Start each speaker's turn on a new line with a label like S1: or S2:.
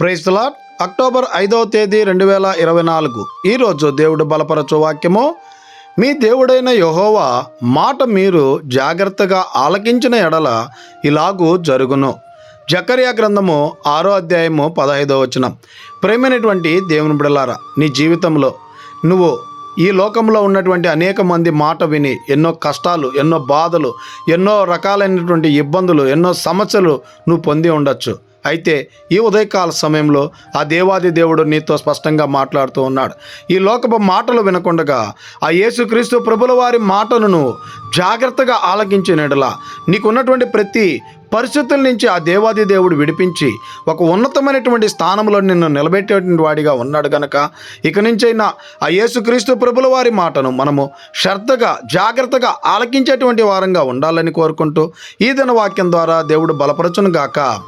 S1: Praise lot October ఐదవ తేదీ రెండు వేల ఇరవై నాలుగు. ఈరోజు దేవుడు బలపరచు వాక్యము. మీ దేవుడైన యహోవా మాట మీరు జాగ్రత్తగా ఆలకించిన ఎడల ఇలాగూ జరుగును. జకర్యా గ్రంథము ఆరో అధ్యాయము పదహైదో వచనం. ప్రేమైనటువంటి దేవుని బిడలారా నీ జీవితంలో నువ్వు ఈ లోకంలో ఉన్నటువంటి అనేక మంది మాట విని ఎన్నో కష్టాలు ఎన్నో బాధలు ఎన్నో రకాలైనటువంటి ఇబ్బందులు ఎన్నో సమస్యలు నువ్వు పొంది ఉండొచ్చు. అయితే ఈ ఉదయకాల సమయంలో ఆ దేవాది దేవుడు నీతో స్పష్టంగా మాట్లాడుతూ ఉన్నాడు. ఈ లోకపు మాటలు వినకుండగా ఆ యేసుక్రీస్తు ప్రభుల వారి మాటను నువ్వు జాగ్రత్తగా ఆలకించినడలా నీకున్నటువంటి ప్రతి పరిస్థితుల నుంచి ఆ దేవాది దేవుడు విడిపించి ఒక ఉన్నతమైనటువంటి స్థానంలో నిన్ను నిలబెట్టేటువంటి వాడిగా ఉన్నాడు గనక ఇక నుంచైనా ఆ యేసుక్రీస్తు ప్రభుల వారి మాటను మనము శ్రద్ధగా జాగ్రత్తగా ఆలకించేటువంటి వారంగా ఉండాలని కోరుకుంటూ ఈ దిన వాక్యం ద్వారా దేవుడు బలపరచును గాక